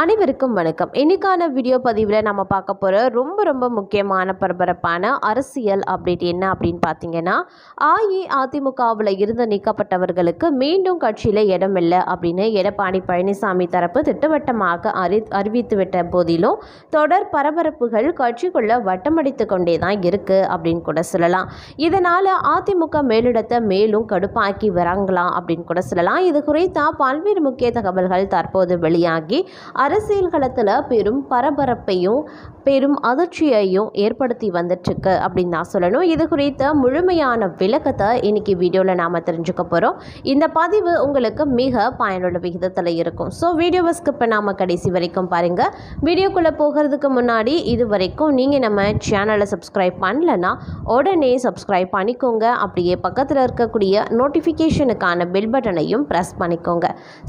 அனைவருக்கும் வணக்கம். இன்னைக்கான வீடியோ பதிவில் நம்ம பார்க்க போகிற ரொம்ப ரொம்ப முக்கியமான பரபரப்பான அரசியல் அப்டேட் என்ன அப்படின்னு பார்த்தீங்கன்னா அஇஅதிமுகவில் இருந்து நீக்கப்பட்டவர்களுக்கு மீண்டும் கட்சியில் இடம் இல்லை அப்படின்னு எடப்பாடி பழனிசாமி தரப்பு திட்டவட்டமாக அறி அறிவித்துவிட்ட போதிலும் தொடர் பரபரப்புகள் கட்சிக்குள்ள வட்டமடித்து கொண்டே தான் இருக்குது அப்படின்னு கூட சொல்லலாம். இதனால் அதிமுக மேலிடத்தை மேலும் கடுப்பாக்கி வராங்களாம் அப்படின்னு கூட சொல்லலாம். இது குறித்தா பல்வேறு முக்கிய தகவல்கள் தற்போது வெளியாகி அரசியல் களத்தில் பெரும் பரபரப்பையும் பெரும் அதிர்ச்சியையும் ஏற்படுத்தி வந்துட்டுருக்கு அப்படின்னு நான் சொல்லணும். இது குறித்த முழுமையான விளக்கத்தை இன்னைக்கு வீடியோவில் நாம் தெரிஞ்சுக்க போகிறோம் இந்த பதிவு உங்களுக்கு மிக பயனுள்ள விகிதத்தில் இருக்கும். ஸோ வீடியோவை ஸ்கிப் நாம் கடைசி வரைக்கும் பாருங்கள் வீடியோக்குள்ளே போகிறதுக்கு முன்னாடி இது வரைக்கும் நீங்கள் நம்ம சேனலை சப்ஸ்கிரைப் பண்ணலன்னா உடனே சப்ஸ்கிரைப் பண்ணிக்கோங்க. அப்படியே பக்கத்தில் இருக்கக்கூடிய நோட்டிஃபிகேஷனுக்கான பெல் பட்டனையும் ப்ரெஸ் பண்ணிக்கோங்க.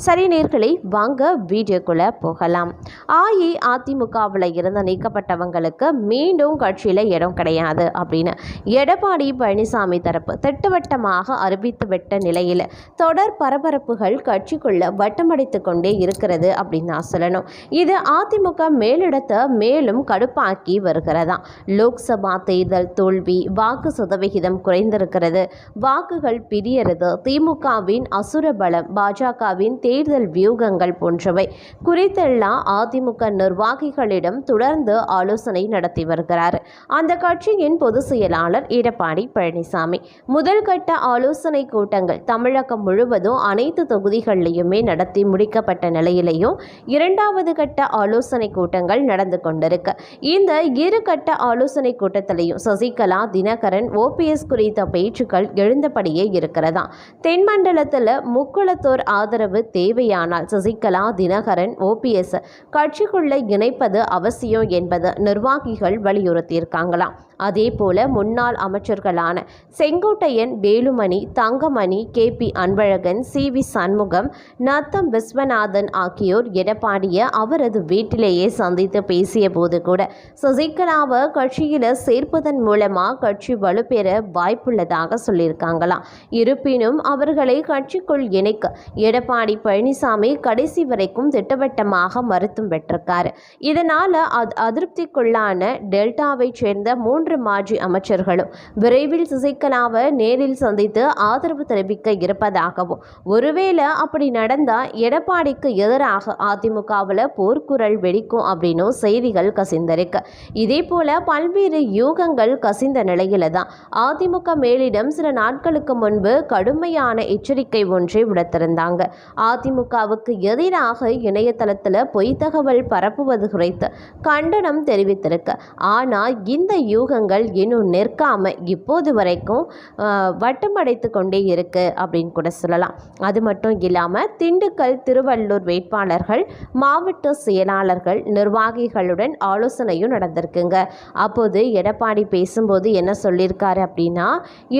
சரி நேர்களை வாங்க வீடியோக்குள்ளே போகலாம். அஇஅதிமுகவில் இருந்து நீக்கப்பட்டவங்களுக்கு மீண்டும் கட்சியில் இடம் கிடையாது அப்படின்னு எடப்பாடி பழனிசாமி தரப்பு திட்டவட்டமாக அறிவித்துவிட்ட நிலையில் தொடர் பரபரப்புகள் கட்சிக்குள்ள வட்டமடைத்து கொண்டே இருக்கிறது அப்படின்னு நான் சொல்லணும். இது அதிமுக மேலிடத்தை மேலும் கடுப்பாக்கி வருகிறதா? லோக்சபா தேர்தல் தோல்வி வாக்கு சதவிகிதம் குறைந்திருக்கிறது. வாக்குகள் பிரியறது திமுகவின் அசுர பலம் பாஜகவின் தேர்தல் வியூகங்கள் போன்றவை. குறித்தெல்லாம் அதிமுக நிர்வாகிகளிடம் தொடர்ந்து ஆலோசனை நடத்தி வருகிறார். அந்த கட்சியின் பொதுச் செயலாளர் எடப்பாடி பழனிசாமி. முதல் கட்ட ஆலோசனை கூட்டங்கள் தமிழகம் முழுவதும் அனைத்து தொகுதிகளிலையுமே நடத்தி முடிக்கப்பட்ட நிலையிலையும் இரண்டாவது கட்ட ஆலோசனை கூட்டங்கள் நடந்து கொண்டிருக்கு. இந்த இரு கட்ட ஆலோசனை கூட்டத்திலையும் சசிகலா தினகரன் ஓபிஎஸ் குறித்த பேச்சுக்கள் எழுந்தபடியே இருக்கிறதா? தென்மண்டலத்தில் முக்குளத்தோர் ஆதரவு தேவையானால் சசிகலா தினகரன் ஓபிஎஸ் கட்சிக்குள்ள இணைப்பது அவசியம் என்பது நிர்வாகிகள் வலியுறுத்தியிருக்காங்களாம். அதேபோல முன்னாள் அமைச்சர்களான Sengottaiyan Velumani Thangamani K. P. Anbalagan C. V. Shanmugam Natham Viswanathan ஆகியோர் எடப்பாடிய அவரது வீட்டிலேயே சந்தித்து பேசிய போது கூட சசிகலாவை கட்சியில் சேர்ப்பதன் மூலமாக கட்சி வலுப்பெற வாய்ப்புள்ளதாக சொல்லியிருக்காங்களாம். இருப்பினும் அவர்களை கட்சிக்குள் இணைக்க எடப்பாடி பழனிசாமி கடைசி வரைக்கும் திட்டவட்டமாக மறுத்தும் பெற்றிருக்காரு. இதனால் அதிருப்திக்குள்ளான டெல்டாவைச் சேர்ந்த மூன்று மூன்று மாஜி அமைச்சர்களும் விரைவில் சசிகலாவை நேரில் சந்தித்து ஆதரவு தெரிவிக்க இருப்பதாகவும் ஒருவேளை அப்படி நடந்தால் எடப்பாடிக்கு எதிராக அதிமுகவில் போர்க்குரல் வெடிக்கும் அப்படின்னும் செய்திகள் கசிந்திருக்கு. இதே போல பல்வேறு யூகங்கள் கசிந்த நிலையில தான் அதிமுக மேலிடம் சில நாட்களுக்கு முன்பு கடுமையான எச்சரிக்கை ஒன்றை விடுத்திருந்தாங்க. அதிமுகவுக்கு எதிராக இணையதளத்தில் பொய் தகவல் பரப்புவது குறித்து கண்டனம் தெரிவித்திருக்கு. ஆனால் இந்த யூகங்கள் இன்னும் நிற்காம இப்போது வரைக்கும் வட்டமடைத்து கொண்டே இருக்கு அப்படின்னு கூட சொல்லலாம். அது மட்டும் இல்லாமல் திண்டுக்கல் திருவள்ளூர் வேட்பாளர்கள் மாவட்ட செயலாளர்கள் நிர்வாகிகளுடன் ஆலோசனையும் நடந்திருக்குங்க. அப்போது எடப்பாடி பேசும்போது என்ன சொல்லியிருக்காரு அப்படின்னா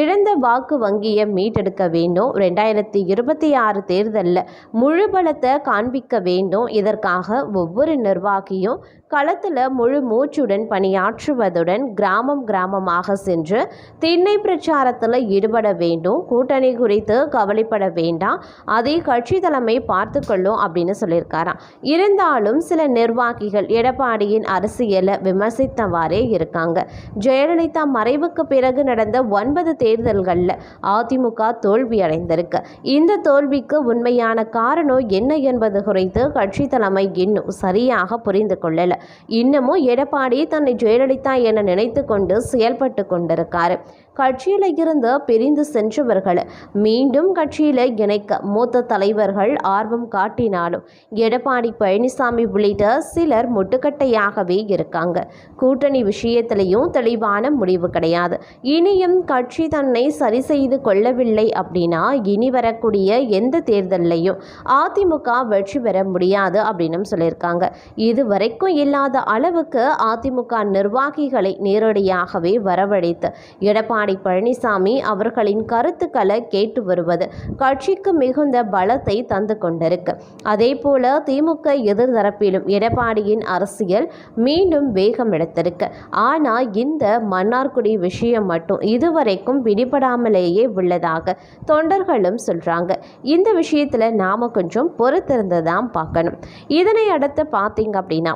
இழந்த வாக்கு வங்கியை மீட்டெடுக்க வேண்டும். ரெண்டாயிரத்தி இருபத்தி ஆறு தேர்தலில் முழு பலத்தை காண்பிக்க வேண்டும். இதற்காக ஒவ்வொரு நிர்வாகியும் களத்தில் முழு மூச்சுடன் பணியாற்றுவதுடன் கிராம கிராமம் கிராமமாக சென்று திண்ணை பிரச்சாரத்தில் ஈடுபட வேண்டும். கூட்டணி குறித்து கவலைப்பட வேண்டாம். அதை கட்சி தலைமை பார்த்து கொள்ளும் அப்படின்னு சொல்லியிருக்காராம். இருந்தாலும் சில நிர்வாகிகள் எடப்பாடியின் அரசியலை விமர்சித்தவாறே இருக்காங்க. ஜெயலலிதா மறைவுக்கு பிறகு நடந்த ஒன்பது தேர்தல்களில் அதிமுக தோல்வி அடைந்திருக்கு. இந்த தோல்விக்கு உண்மையான காரணம் என்ன என்பது குறித்து கட்சி தலைமை இன்னும் சரியாக புரிந்து கொள்ளலை. இன்னமும் எடப்பாடி தன்னை ஜெயலலிதா என நினைத்து கொண்டு செயல்பட்டு கொண்டிருக்காரு. கட்சியில் இருந்து பிரிந்து சென்றவர்கள் மீண்டும் கட்சியில் இணைக்க மூத்த தலைவர்கள் ஆர்வம் காட்டினாலும் எடப்பாடி பழனிசாமி உள்ளிட்ட சிலர் முட்டுக்கட்டையாகவே இருக்காங்க. கூட்டணி விஷயத்திலையும் தெளிவான முடிவு கிடையாது. இனியும் கட்சி தன்னை சரி செய்து கொள்ளவில்லை அப்படின்னா இனி வரக்கூடிய எந்த தேர்தலையும் அதிமுக வெற்றி பெற முடியாது அப்படின்னு சொல்லியிருக்காங்க. இதுவரைக்கும் இல்லாத அளவுக்கு அதிமுக நிர்வாகிகளை நேரடியாக நேரடியாகவே வரவழைத்து எடப்பாடி பழனிசாமி அவர்களின் கருத்துக்களை கேட்டு வருவது கட்சிக்கு மிகுந்த பலத்தை தந்து கொண்டிருக்கு. அதே போல திமுக எதிர்தரப்பிலும் எடப்பாடியின் அரசியல் மீண்டும் வேகம் எடுத்திருக்கு. ஆனால் இந்த மன்னார்குடி விஷயம் மட்டும் இதுவரைக்கும் பிடிபடாமலேயே உள்ளதாக தொண்டர்களும் சொல்கிறாங்க இந்த விஷயத்தில் நாம் கொஞ்சம் பொறுத்திருந்து தான் பார்க்கணும். இதனை அடுத்து பார்த்தீங்க அப்படின்னா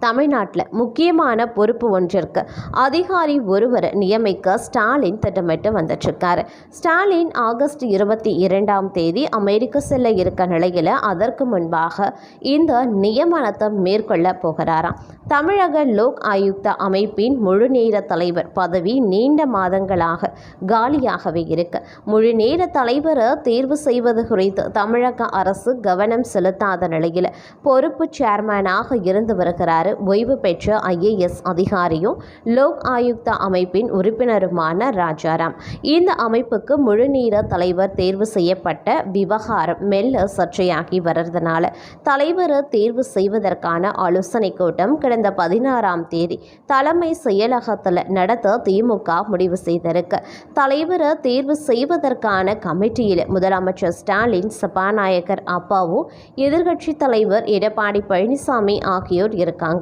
தமிழ்நாட்டில் முக்கியமான பொறுப்பு ஒன்றிற்கு. அதிகாரி ஒருவரை நியமிக்க ஸ்டாலின் திட்டமிட்டு வந்துட்டுருக்காரு. ஸ்டாலின் ஆகஸ்ட் இருபத்தி இரண்டாம் தேதி அமெரிக்க செல்ல இருக்க நிலையில் அதற்கு முன்பாக இந்த நியமனத்தை மேற்கொள்ள போகிறாராம். தமிழக லோக் ஆயுக்தா அமைப்பின் முழுநேர தலைவர் பதவி நீண்ட மாதங்களாக காலியாகவே இருக்கு. முழுநேர தலைவரை தேர்வு செய்வது குறித்து தமிழக அரசு கவனம் செலுத்தாத நிலையில் பொறுப்பு சேர்மனாக இருந்து வருகிறார் ஓய்வு பெற்ற ஐஏஎஸ் அதிகாரியும் லோக் ஆயுக்தா அமைப்பின் உறுப்பினருமான ராஜாராம். இந்த அமைப்புக்கு முழுநீர தலைவர் தேர்வு செய்யப்பட்ட விவகாரம் மெல்ல சர்ச்சையாகி வர்றதுனால தலைவரை தேர்வு செய்வதற்கான ஆலோசனை கூட்டம் கடந்த பதினாறாம் தேதி தலைமை செயலகத்தில் நடத்த திமுக முடிவு செய்திருக்கு. தலைவரை தேர்வு செய்வதற்கான கமிட்டியில் முதலமைச்சர் ஸ்டாலின் சபாநாயகர் அப்பாவு எதிர்க்கட்சி தலைவர் எடப்பாடி பழனிசாமி ஆகியோர் இருக்காங்க.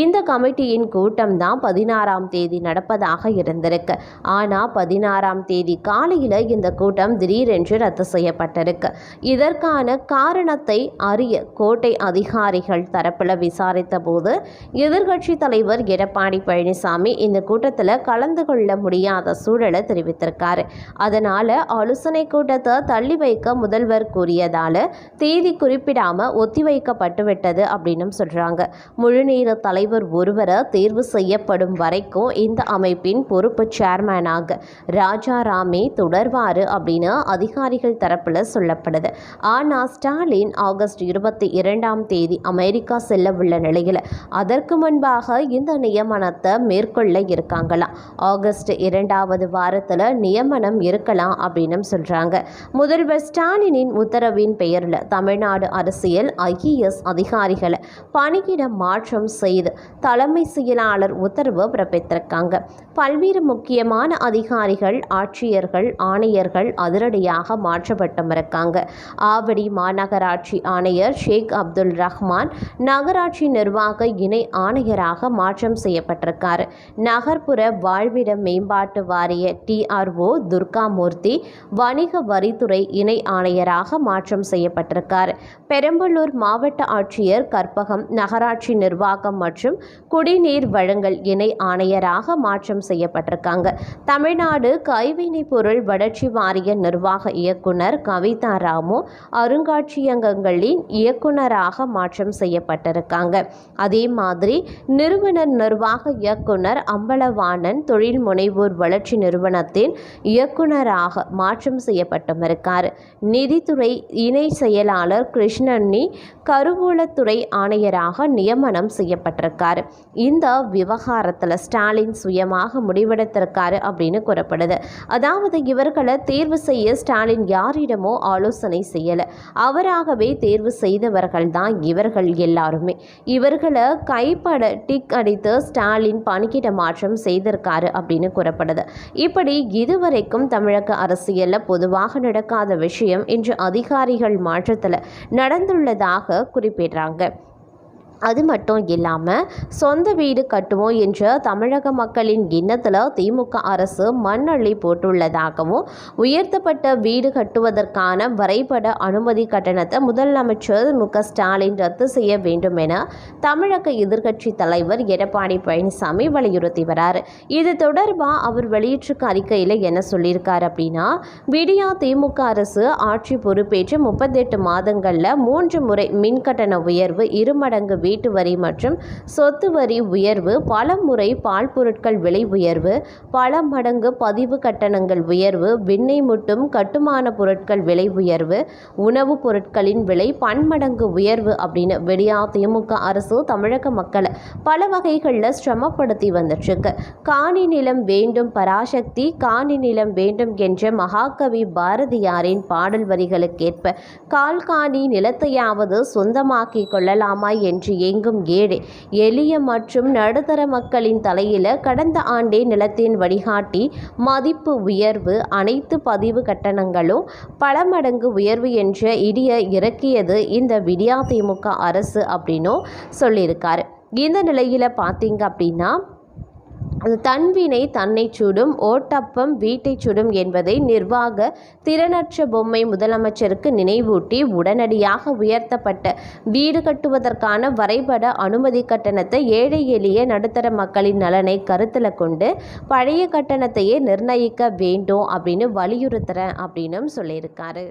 இந்த கமிட்டியின் கூட்டம் தான் பதினாறாம் தேதி நடப்பதாக இருந்திருக்கு. ஆனால் பதினாறாம் தேதி காலையில் இந்த கூட்டம் திடீரென்று ரத்து செய்யப்பட்டிருக்கு. இதற்கான காரணத்தை அறிய கோட்டை அதிகாரிகள் தரப்பில் விசாரித்த போது எதிர்கட்சி தலைவர் எடப்பாடி பழனிசாமி இந்த கூட்டத்தில் கலந்து கொள்ள முடியாத சூழலை தெரிவித்திருக்காரு. அதனால் ஆலோசனை கூட்டத்தை தள்ளி வைக்க முதல்வர் கூறியதால் தேதி குறிப்பிடாமல் ஒத்திவைக்கப்பட்டு விட்டது அப்படின்னு சொல்கிறாங்க முழுநீர் தலைவர் ஒருவரை தேர்வு செய்யப்படும் வரைக்கும் இந்த அமைப்பின் பொறுப்பு சேர்மேனாக ராஜாராமே தொடர்வார் அப்படின்னு அதிகாரிகள் தரப்பில் சொல்லப்படுது. ஆனால் ஸ்டாலின் ஆகஸ்ட் இருபத்தி இரண்டாம் தேதி அமெரிக்கா செல்ல உள்ள நிலையில் அதற்கு முன்பாக இந்த நியமனத்தை மேற்கொள்ள இருக்காங்களாம் ஆகஸ்ட் இரண்டாவது வாரத்தில் நியமனம் இருக்கலாம் அப்படின்னு சொல்கிறாங்க முதல்வர் ஸ்டாலினின் உத்தரவின் பெயரில் தமிழ்நாடு அரசியல் ஐஏஎஸ் அதிகாரிகளை பணியிட மாற்றம் செய்து தலைமை செயலாளர் உத்தரவு பிறப்பித்திருக்காங்க. பல்வேறு முக்கியமான அதிகாரிகள் ஆட்சியர்கள் ஆணையர்கள் அதிரடியாக மாற்றப்பட்டும் இருக்காங்க. ஆவடி மாநகராட்சி ஆணையர் ஷேக் அப்துல் ரஹ்மான் நகராட்சி நிர்வாக இணை ஆணையராக மாற்றம் செய்யப்பட்டிருக்கார். நகர்ப்புற வாழ்விட மேம்பாட்டு வாரிய டிஆர்ஓ துர்காமூர்த்தி வணிக வரித்துறை இணை ஆணையராக மாற்றம் செய்யப்பட்டிருக்கார். பெரம்பலூர் மாவட்ட ஆட்சியர் கற்பகம் நகராட்சி நிர்வாகம் மற்றும் குடிநீர் வழங்கல் இணை ஆணையராக மாற்றம் செய்யப்பட்டிருக்காங்க. தமிழ்நாடு கைவினைப் பொருள் வளர்ச்சி வாரிய நிர்வாக இயக்குனர் கவிதா ராமு அருங்காட்சியகங்களின் இயக்குனராக மாற்றம் செய்யப்பட்டிருக்காங்க. அதே மாதிரி நிறுவனர் நிர்வாக இயக்குனர் அம்பலவாணன் தொழில் முனைவோர் வளர்ச்சி நிறுவனத்தின் இயக்குனராக மாற்றம் செய்யப்பட்டும் இருக்கார். நிதித்துறை இணை செயலாளர் கிருஷ்ணன்னி கருவூலத்துறை ஆணையராக நியமனம் செய்யப்பட்டிருக்காரு. இந்த விவகாரத்தில் ஸ்டாலின் சுயமாக முடிவெடுத்திருக்காரு அப்படின்னு கூறப்படுது. அதாவது இவர்களை தேர்வு செய்ய ஸ்டாலின் யாரிடமோ ஆலோசனை செய்யலை. அவராகவே தேர்வு செய்தவர்கள் தான் இவர்கள் எல்லாருமே. இவர்களை கைப்பட டிக் அடித்து ஸ்டாலின் பணிக்கிட மாற்றம் செய்திருக்காரு அப்படின்னு கூறப்படுது. இப்படி இதுவரைக்கும் தமிழக அரசியலில் பொதுவாக நடக்காத விஷயம் இன்று அதிகாரிகள் மாற்றத்தில் நடந்துள்ளதாக குறிப்பிடுறாங்க. அது மட்டும் இல்லாமல் சொந்த வீடு கட்டுவோம் என்ற தமிழக மக்களின் எண்ணத்தில் திமுக அரசு மண்ணள்ளி போட்டுள்ளதாகவும் உயர்த்தப்பட்ட வீடு கட்டுவதற்கான வரைபட அனுமதி கட்டணத்தை முதலமைச்சர் மு ஸ்டாலின் ரத்து செய்ய வேண்டும் என தமிழக எதிர்க்கட்சி தலைவர் எடப்பாடி பழனிசாமி வலியுறுத்தி வரார். இது தொடர்பாக அவர் வெளியிட்டிருக்க அறிக்கையில் என்ன சொல்லியிருக்கார் அப்படின்னா விடியா திமுக அரசு ஆட்சி பொறுப்பேற்று முப்பத்தெட்டு மாதங்களில் மூன்று முறை மின்கட்டண உயர்வு இருமடங்கு வீட்டு வரி மற்றும் சொத்து வரி உயர்வு பல முறை பால் பொருட்கள் விலை உயர்வு பல மடங்கு பதிவு கட்டணங்கள் உயர்வு விண்ணை முட்டும் கட்டுமான பொருட்கள் விலை உயர்வு உணவுப் பொருட்களின் விலை பன்மடங்கு உயர்வு அப்படின்னு வெளியா திமுக அரசு தமிழக மக்களை பல வகைகளில் சிரமப்படுத்தி வந்துட்டுருக்கு. காணி நிலம் வேண்டும் பராசக்தி காணி நிலம் வேண்டும் என்ற மகாகவி பாரதியாரின் பாடல் வரிகளுக்கேற்ப கால்காணி நிலத்தையாவது சொந்தமாக்கிக் கொள்ளலாமா என்று எங்கும் ஏழை எளிய மற்றும் நடுத்தர மக்களின் தலையில் கடந்த ஆண்டே நிலத்தின் வழிகாட்டி மதிப்பு உயர்வு அனைத்து பதிவு கட்டணங்களும் பல மடங்கு உயர்வு என்ற இடிய இறக்கியது இந்த விடியா திமுக அரசு அப்படின்னும் சொல்லியிருக்காரு. இந்த நிலையில் பார்த்தீங்க அப்படின்னா தன்வினை தன்னை சுடும் ஓட்டப்பம் வீட்டை சுடும் என்பதை நிர்வாக திறனற்ற பொம்மை முதலமைச்சருக்கு நினைவூட்டி உடனடியாக உயர்த்தப்பட்ட வீடு கட்டுவதற்கான வரைபட அனுமதி கட்டணத்தை ஏழை எளிய நடுத்தர மக்களின் நலனை கருத்தில் கொண்டு பழைய கட்டணத்தையே நிர்ணயிக்க வேண்டும் அப்படின்னு வலியுறுத்துகிறேன் அப்படின்னும் சொல்லியிருக்காரு.